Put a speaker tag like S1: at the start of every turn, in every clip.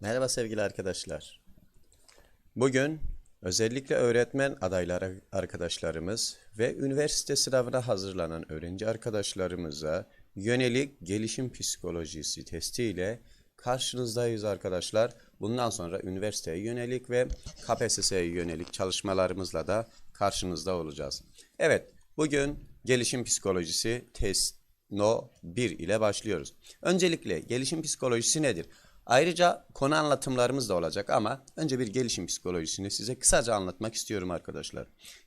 S1: Merhaba sevgili arkadaşlar. Bugün özellikle öğretmen adayları arkadaşlarımız ve üniversite sınavına hazırlanan öğrenci arkadaşlarımıza yönelik gelişim psikolojisi testiyle karşınızdayız arkadaşlar. Bundan sonra üniversiteye yönelik ve KPSS'ye yönelik çalışmalarımızla da karşınızda olacağız. Evet, bugün gelişim psikolojisi test No 1 ile başlıyoruz. Öncelikle gelişim psikolojisi nedir? Ayrıca konu anlatımlarımız da olacak ama önce bir gelişim psikolojisini size kısaca anlatmak istiyorum arkadaşlar.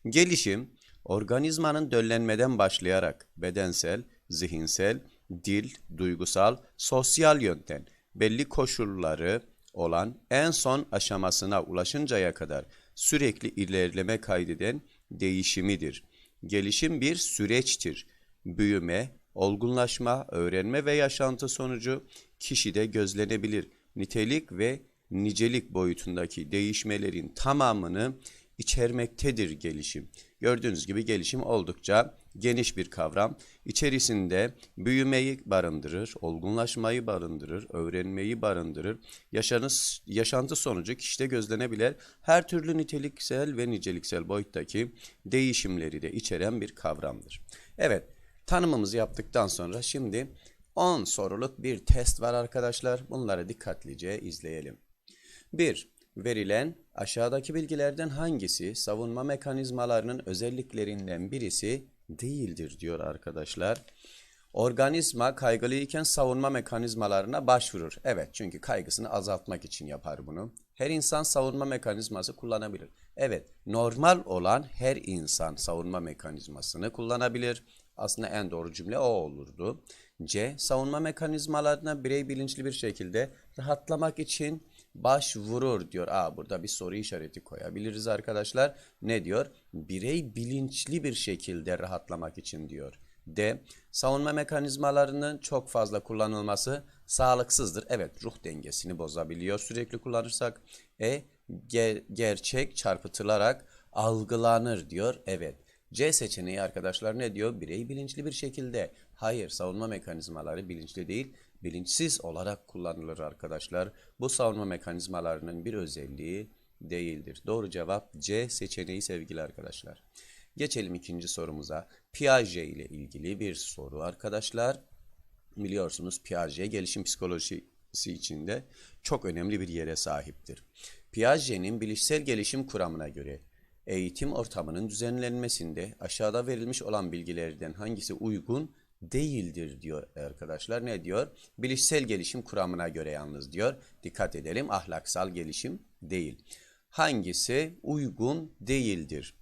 S1: Gelişim, organizmanın döllenmeden başlayarak bedensel, zihinsel, dil, duygusal, sosyal yönden belli koşulları olan en son aşamasına ulaşıncaya kadar sürekli ilerleme kaydeden değişimidir. Gelişim bir süreçtir. Büyüme, olgunlaşma, öğrenme ve yaşantı sonucu kişide gözlenebilir. Nitelik ve nicelik boyutundaki değişmelerin tamamını içermektedir gelişim. Gördüğünüz gibi gelişim oldukça geniş bir kavram. İçerisinde büyümeyi barındırır, olgunlaşmayı barındırır, öğrenmeyi barındırır. Yaşanış, yaşantı sonucu kişide gözlenebilir her türlü niteliksel ve niceliksel boyuttaki değişimleri de içeren bir kavramdır. Evet, tanımımızı yaptıktan sonra şimdi 10 soruluk bir test var arkadaşlar. Bunları dikkatlice izleyelim. 1. Verilen aşağıdaki bilgilerden hangisi savunma mekanizmalarının özelliklerinden birisi değildir diyor arkadaşlar. Organizma kaygılıyken savunma mekanizmalarına başvurur. Evet çünkü kaygısını azaltmak için yapar bunu. Her insan savunma mekanizması kullanabilir. Evet normal olan her insan savunma mekanizmasını kullanabilir. Aslında en doğru cümle o olurdu. C. Savunma mekanizmalarına birey bilinçli bir şekilde rahatlamak için başvurur diyor. Aa burada bir soru işareti koyabiliriz arkadaşlar. Ne diyor? Birey bilinçli bir şekilde rahatlamak için diyor. D. Savunma mekanizmalarının çok fazla kullanılması sağlıksızdır. Evet ruh dengesini bozabiliyor sürekli kullanırsak. E. Ger gerçek çarpıtılarak algılanır diyor. Evet. C seçeneği arkadaşlar ne diyor? Birey bilinçli bir şekilde. Hayır, savunma mekanizmaları bilinçli değil, bilinçsiz olarak kullanılır arkadaşlar. Bu savunma mekanizmalarının bir özelliği değildir. Doğru cevap C seçeneği sevgili arkadaşlar. Geçelim ikinci sorumuza. Piaget ile ilgili bir soru arkadaşlar. Biliyorsunuz Piaget gelişim psikolojisi içinde çok önemli bir yere sahiptir. Piaget'in bilişsel gelişim kuramına göre eğitim ortamının düzenlenmesinde aşağıda verilmiş olan bilgilerden hangisi uygun değildir diyor arkadaşlar. Ne diyor? Bilişsel gelişim kuramına göre yalnız diyor. Dikkat edelim ahlaksal gelişim değil. Hangisi uygun değildir?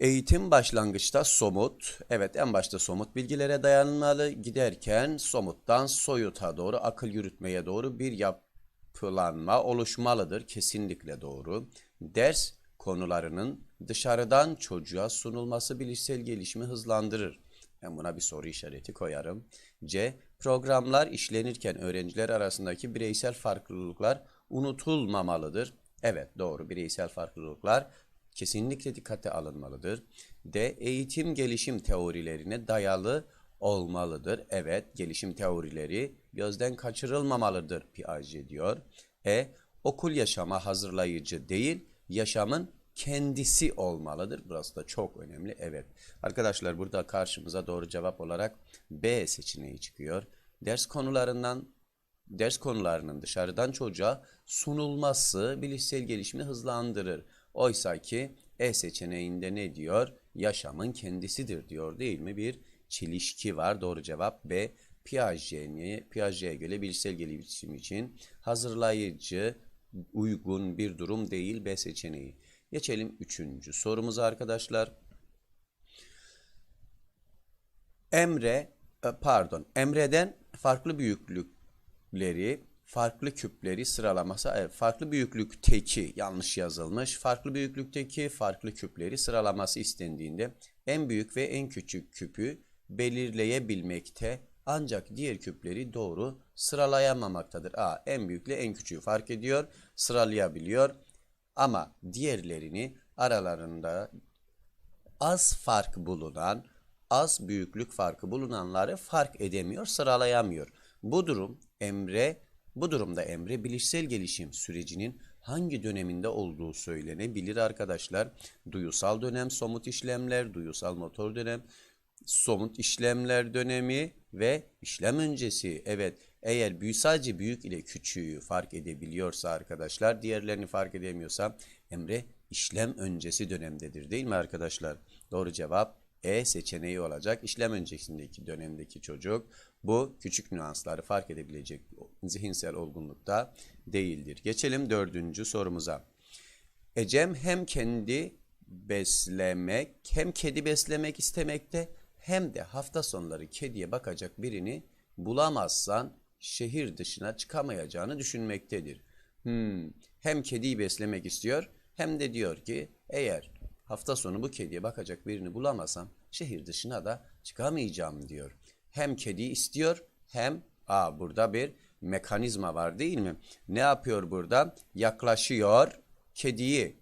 S1: Eğitim başlangıçta somut, evet en başta somut bilgilere dayanmalı, giderken somuttan soyuta doğru, akıl yürütmeye doğru bir yapılanma oluşmalıdır. Kesinlikle doğru. Ders konularının dışarıdan çocuğa sunulması bilişsel gelişimi hızlandırır. Ben buna bir soru işareti koyarım. C. Programlar işlenirken öğrenciler arasındaki bireysel farklılıklar unutulmamalıdır. Evet doğru bireysel farklılıklar kesinlikle dikkate alınmalıdır. D. Eğitim gelişim teorilerine dayalı olmalıdır. Evet gelişim teorileri gözden kaçırılmamalıdır Piaget diyor. E. Okul yaşama hazırlayıcı değil yaşamın kendisi olmalıdır. Burası da çok önemli. Evet. Arkadaşlar burada karşımıza doğru cevap olarak B seçeneği çıkıyor. Ders konularından ders konularının dışarıdan çocuğa sunulması bilişsel gelişimi hızlandırır. Oysa ki E seçeneğinde ne diyor? Yaşamın kendisidir diyor değil mi? Bir çelişki var. Doğru cevap B. Piaget'e Piaget'e göre bilişsel gelişim için hazırlayıcı, uygun bir durum değil B seçeneği. Geçelim üçüncü sorumuza arkadaşlar. Emre, e, pardon, Emre'den farklı büyüklükleri, farklı küpleri sıralaması, evet, farklı büyüklükteki yanlış yazılmış, farklı büyüklükteki farklı küpleri sıralaması istendiğinde en büyük ve en küçük küpü belirleyebilmekte ancak diğer küpleri doğru sıralayamamaktadır. A en büyükle en küçüğü fark ediyor, sıralayabiliyor. Ama diğerlerini aralarında az fark bulunan, az büyüklük farkı bulunanları fark edemiyor, sıralayamıyor. Bu durum Emre Bu durumda Emre bilişsel gelişim sürecinin hangi döneminde olduğu söylenebilir arkadaşlar. Duyusal dönem, somut işlemler, duyusal motor dönem, somut işlemler dönemi ve işlem öncesi. Evet eğer büyük sadece büyük ile küçüğü fark edebiliyorsa arkadaşlar diğerlerini fark edemiyorsa Emre işlem öncesi dönemdedir değil mi arkadaşlar? Doğru cevap E seçeneği olacak. İşlem öncesindeki dönemdeki çocuk bu küçük nüansları fark edebilecek zihinsel olgunlukta değildir. Geçelim dördüncü sorumuza. Ecem hem kendi beslemek hem kedi beslemek istemekte hem de hafta sonları kediye bakacak birini bulamazsan şehir dışına çıkamayacağını düşünmektedir. Hmm, hem kediyi beslemek istiyor hem de diyor ki eğer hafta sonu bu kediye bakacak birini bulamazsam şehir dışına da çıkamayacağım diyor. Hem kediyi istiyor hem aa burada bir mekanizma var değil mi? Ne yapıyor burada? Yaklaşıyor kediyi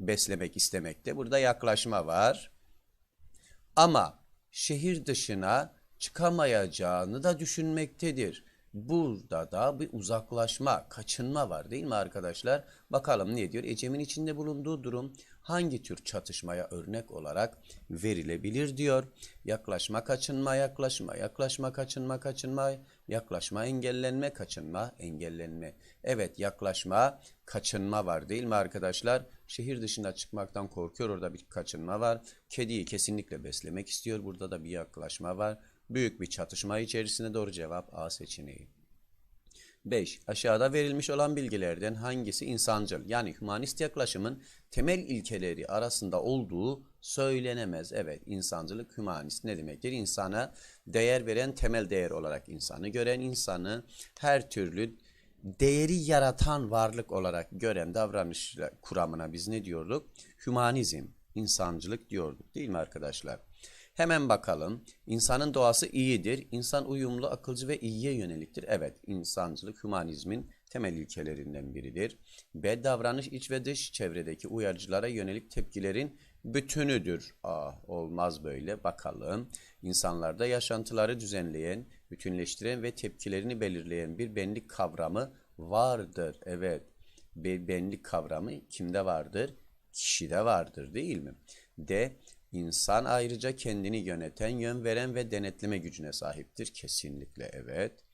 S1: beslemek istemekte. Burada yaklaşma var. Ama şehir dışına çıkamayacağını da düşünmektedir. Burada da bir uzaklaşma, kaçınma var değil mi arkadaşlar? Bakalım ne diyor? Ecem'in içinde bulunduğu durum hangi tür çatışmaya örnek olarak verilebilir diyor. Yaklaşma, kaçınma, yaklaşma, yaklaşma, kaçınma, kaçınma, yaklaşma, engellenme, kaçınma, engellenme. Evet yaklaşma, kaçınma var değil mi arkadaşlar? Şehir dışına çıkmaktan korkuyor orada bir kaçınma var. Kediyi kesinlikle beslemek istiyor burada da bir yaklaşma var. Büyük bir çatışma içerisinde doğru cevap A seçeneği. 5. Aşağıda verilmiş olan bilgilerden hangisi insancıl yani hümanist yaklaşımın temel ilkeleri arasında olduğu söylenemez. Evet insancılık hümanist ne demektir? İnsana değer veren temel değer olarak insanı gören insanı her türlü değeri yaratan varlık olarak gören davranış kuramına biz ne diyorduk? Hümanizm, insancılık diyorduk değil mi arkadaşlar? Hemen bakalım. İnsanın doğası iyidir. İnsan uyumlu, akılcı ve iyiye yöneliktir. Evet, insancılık hümanizmin temel ilkelerinden biridir. B. Davranış iç ve dış çevredeki uyarıcılara yönelik tepkilerin bütünüdür. Ah, olmaz böyle. Bakalım. İnsanlarda yaşantıları düzenleyen, bütünleştiren ve tepkilerini belirleyen bir benlik kavramı vardır. Evet, bir benlik kavramı kimde vardır? Kişide vardır değil mi? D. İnsan ayrıca kendini yöneten, yön veren ve denetleme gücüne sahiptir. Kesinlikle evet.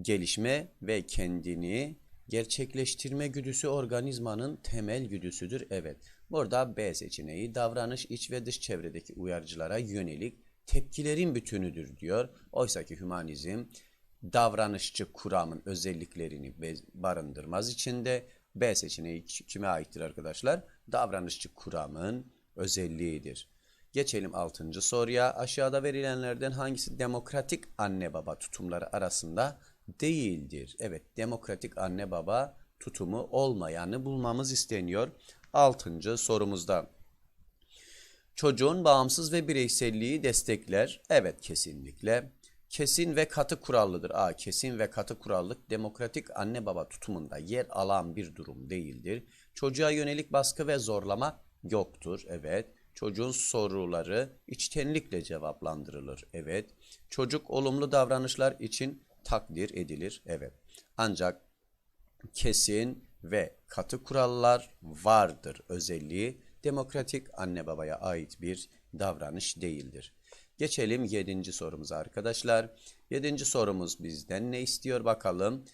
S1: Gelişme ve kendini gerçekleştirme güdüsü organizmanın temel güdüsüdür. Evet. Burada B seçeneği davranış iç ve dış çevredeki uyarıcılara yönelik tepkilerin bütünüdür diyor. Oysa ki hümanizm davranışçı kuramın özelliklerini barındırmaz içinde. B seçeneği kime aittir arkadaşlar? Davranışçı kuramın özelliğidir. Geçelim 6. soruya. Aşağıda verilenlerden hangisi demokratik anne baba tutumları arasında değildir? Evet, demokratik anne baba tutumu olmayanı bulmamız isteniyor. 6. sorumuzda. Çocuğun bağımsız ve bireyselliği destekler. Evet, kesinlikle. Kesin ve katı kurallıdır. A. Kesin ve katı kurallık demokratik anne baba tutumunda yer alan bir durum değildir. Çocuğa yönelik baskı ve zorlama yoktur. Evet. Çocuğun soruları içtenlikle cevaplandırılır. Evet. Çocuk olumlu davranışlar için takdir edilir. Evet. Ancak kesin ve katı kurallar vardır özelliği demokratik anne babaya ait bir davranış değildir. Geçelim yedinci sorumuza arkadaşlar. Yedinci sorumuz bizden ne istiyor bakalım.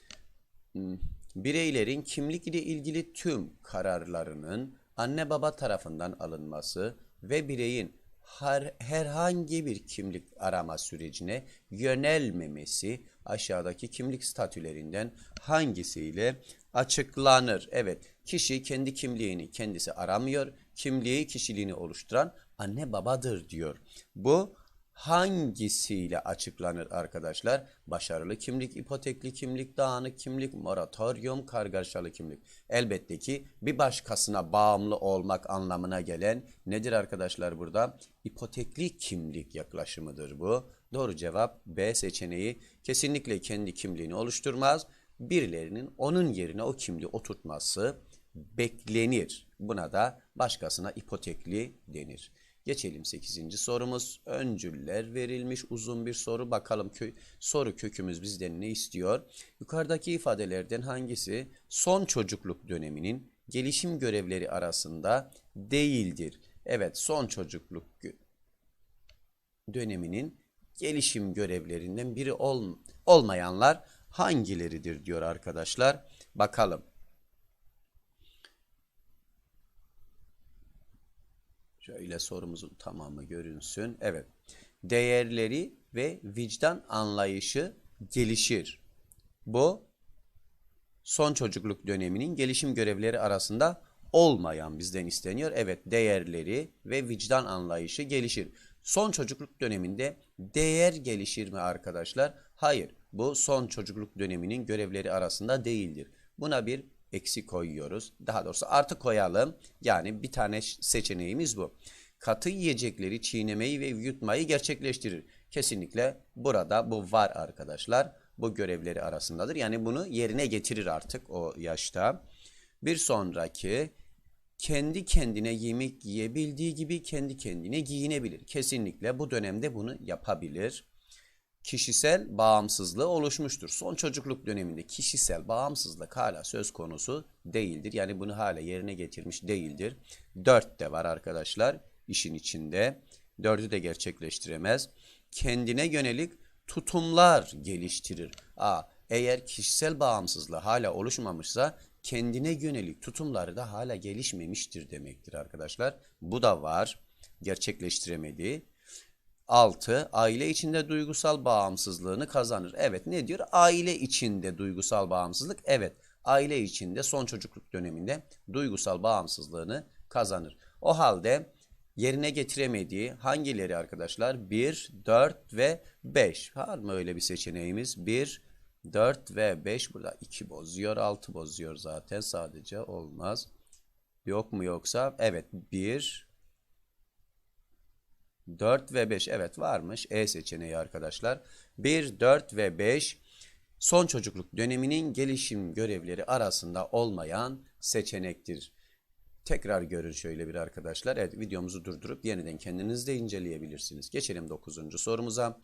S1: Hmm, bireylerin kimlik ile ilgili tüm kararlarının anne baba tarafından alınması ve bireyin her, herhangi bir kimlik arama sürecine yönelmemesi aşağıdaki kimlik statülerinden hangisiyle açıklanır? Evet, kişi kendi kimliğini kendisi aramıyor, kimliği kişiliğini oluşturan anne babadır diyor. Bu hangisiyle açıklanır arkadaşlar? Başarılı kimlik, ipotekli kimlik, dağınık kimlik, moratorium, kargaşalı kimlik. Elbette ki bir başkasına bağımlı olmak anlamına gelen nedir arkadaşlar burada? İpotekli kimlik yaklaşımıdır bu. Doğru cevap B seçeneği kesinlikle kendi kimliğini oluşturmaz. Birilerinin onun yerine o kimliği oturtması beklenir. Buna da başkasına ipotekli denir. Geçelim 8. sorumuz. Öncüller verilmiş uzun bir soru. Bakalım kö soru kökümüz bizden ne istiyor? Yukarıdaki ifadelerden hangisi son çocukluk döneminin gelişim görevleri arasında değildir? Evet, son çocukluk döneminin gelişim görevlerinden biri ol olmayanlar hangileridir diyor arkadaşlar. Bakalım. Şöyle sorumuzun tamamı görünsün. Evet. Değerleri ve vicdan anlayışı gelişir. Bu son çocukluk döneminin gelişim görevleri arasında olmayan bizden isteniyor. Evet, değerleri ve vicdan anlayışı gelişir. Son çocukluk döneminde değer gelişir mi arkadaşlar? Hayır. Bu son çocukluk döneminin görevleri arasında değildir. Buna bir eksi koyuyoruz. Daha doğrusu artı koyalım. Yani bir tane seçeneğimiz bu. Katı yiyecekleri çiğnemeyi ve yutmayı gerçekleştirir. Kesinlikle burada bu var arkadaşlar. Bu görevleri arasındadır. Yani bunu yerine getirir artık o yaşta. Bir sonraki kendi kendine yemek yiyebildiği gibi kendi kendine giyinebilir. Kesinlikle bu dönemde bunu yapabilir. Kişisel bağımsızlığı oluşmuştur. Son çocukluk döneminde kişisel bağımsızlık hala söz konusu değildir. Yani bunu hala yerine getirmiş değildir. Dört de var arkadaşlar işin içinde. Dördü de gerçekleştiremez. Kendine yönelik tutumlar geliştirir. Aa, eğer kişisel bağımsızlığı hala oluşmamışsa kendine yönelik tutumları da hala gelişmemiştir demektir arkadaşlar. Bu da var. Gerçekleştiremedi. 6. Aile içinde duygusal bağımsızlığını kazanır. Evet ne diyor? Aile içinde duygusal bağımsızlık. Evet aile içinde son çocukluk döneminde duygusal bağımsızlığını kazanır. O halde yerine getiremediği hangileri arkadaşlar? 1, 4 ve 5. Var mı öyle bir seçeneğimiz? 1, 4 ve 5 burada 2 bozuyor, 6 bozuyor zaten sadece olmaz. Yok mu yoksa? Evet 1, 4 ve 5 evet varmış E seçeneği arkadaşlar. 1, 4 ve 5 son çocukluk döneminin gelişim görevleri arasında olmayan seçenektir. Tekrar görün şöyle bir arkadaşlar. Evet videomuzu durdurup yeniden kendiniz de inceleyebilirsiniz. Geçelim 9. sorumuza.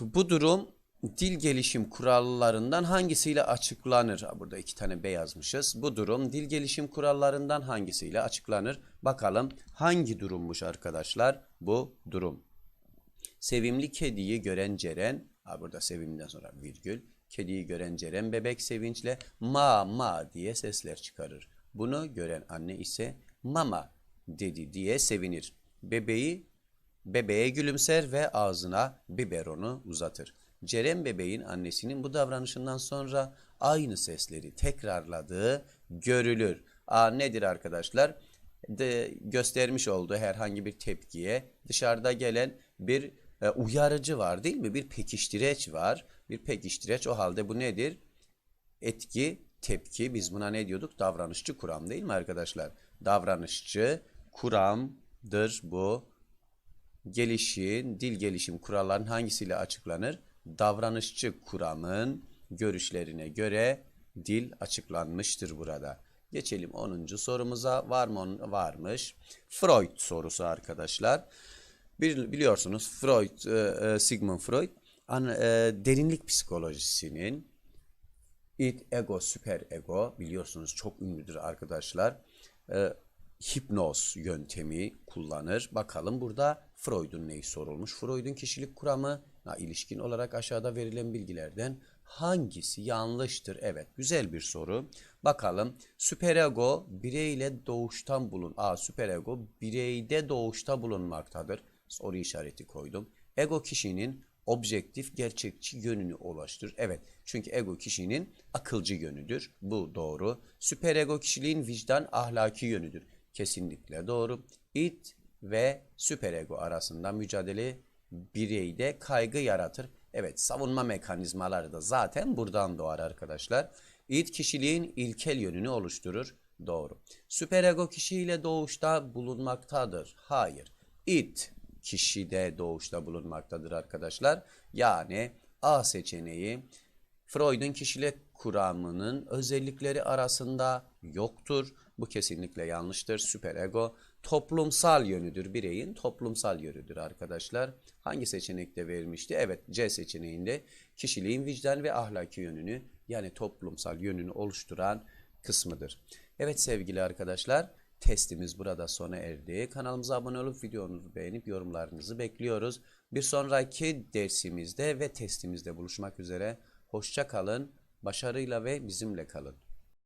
S1: Bu durum dil gelişim kurallarından hangisiyle açıklanır? Burada iki tane B yazmışız. Bu durum dil gelişim kurallarından hangisiyle açıklanır? Bakalım hangi durummuş arkadaşlar bu durum? Sevimli kediyi gören Ceren, burada sevimden sonra virgül, kediyi gören Ceren bebek sevinçle ma ma diye sesler çıkarır. Bunu gören anne ise mama dedi diye sevinir. Bebeği bebeğe gülümser ve ağzına biberonu uzatır. Ceren bebeğin annesinin bu davranışından sonra aynı sesleri tekrarladığı görülür. A nedir arkadaşlar? De, göstermiş olduğu herhangi bir tepkiye dışarıda gelen bir e, uyarıcı var değil mi? Bir pekiştireç var. Bir pekiştireç o halde bu nedir? Etki, tepki biz buna ne diyorduk? Davranışçı kuram değil mi arkadaşlar? Davranışçı kuramdır bu. Gelişim, dil gelişim kurallarının hangisiyle açıklanır? Davranışçı kuramın görüşlerine göre dil açıklanmıştır burada. Geçelim 10. sorumuza. Var mı? Varmış. Freud sorusu arkadaşlar. Biliyorsunuz Freud, e, e, Sigmund Freud e, derinlik psikolojisinin id, ego, süper ego biliyorsunuz çok ünlüdür arkadaşlar. Hipnoz yöntemi kullanır. Bakalım burada Freud'un neyi sorulmuş? Freud'un kişilik kuramı ilişkin olarak aşağıda verilen bilgilerden hangisi yanlıştır? Evet, güzel bir soru. Bakalım süperego bireyle doğuştan bulun. A süperego bireyde doğuşta bulunmaktadır. Soru işareti koydum. Ego kişinin objektif, gerçekçi yönünü ulaştırır. Evet, çünkü ego kişinin akılcı yönüdür. Bu doğru. Süperego kişiliğin vicdan, ahlaki yönüdür. Kesinlikle doğru. İd ve süperego arasında mücadele bireyde kaygı yaratır. Evet, savunma mekanizmaları da zaten buradan doğar arkadaşlar. İd kişiliğin ilkel yönünü oluşturur. Doğru. Süperego kişiyle doğuşta bulunmaktadır. Hayır. İd kişide doğuşta bulunmaktadır arkadaşlar. Yani A seçeneği Freud'un kişilik kuramının özellikleri arasında yoktur. Bu kesinlikle yanlıştır. Süperego toplumsal yönüdür. Bireyin toplumsal yönüdür arkadaşlar. Hangi seçenekte verilmişti? Evet C seçeneğinde kişiliğin vicdan ve ahlaki yönünü yani toplumsal yönünü oluşturan kısmıdır. Evet sevgili arkadaşlar testimiz burada sona erdi. Kanalımıza abone olup videomuzu beğenip yorumlarınızı bekliyoruz. Bir sonraki dersimizde ve testimizde buluşmak üzere. Hoşça kalın, başarıyla ve bizimle kalın.